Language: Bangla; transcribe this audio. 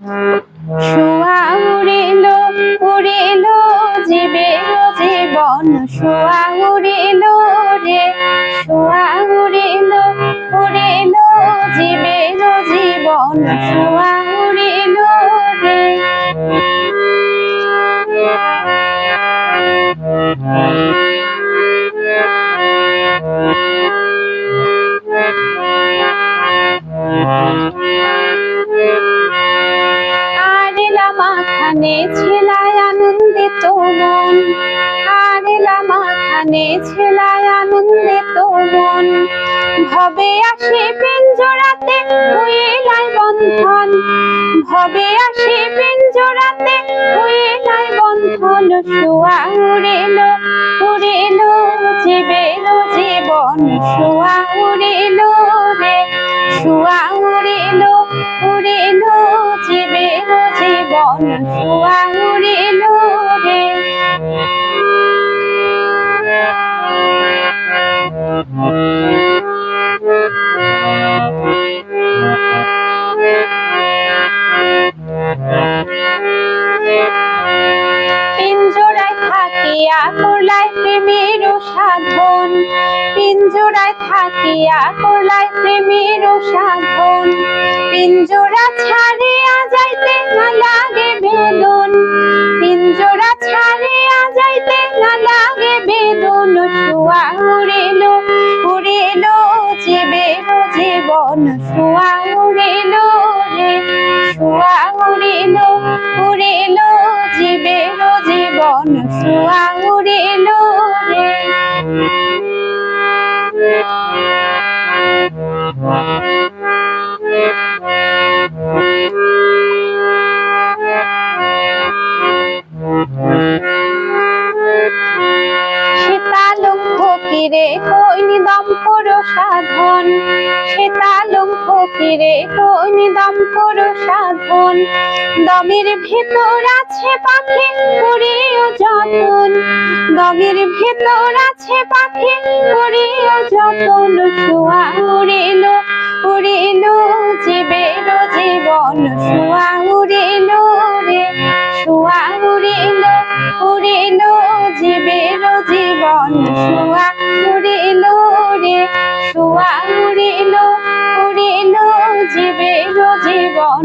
শোয়া উড়িল উড়িল জীবে জীবন শোয়া উড়িল। ছেলায় আনন্দিত মন। আরেলা মাখানে ছেলায় আনন্দিত মন। ভবে আসে পিঞ্জরাতে হইলাই বন্ধন। ভবে আসে পিঞ্জরাতে হইলাই বন্ধন। শোয়া উড়িল উড়িল জীবের জীবন। শোয়া উড়িল রে, শোয়া উড়িল থাকিয়া করলাই প্রেমের সাধন। পিঞ্জরায় ছাড়িয়া উড়িল বেরো জীবন শোয়া উড়িল রে শোয়া উড়িল উড়িল বেরো জীবন শোয়া ফকিরে, কইনি দম করো সাধন। সীতালুম ফকিরে, কইনি দম করো সাধন। দমের ভেতর আছে পাখি করিও যতন। দমের ভেতর আছে পাখি করিও যতন। শোয়া উড়েলো উড়িল জীবন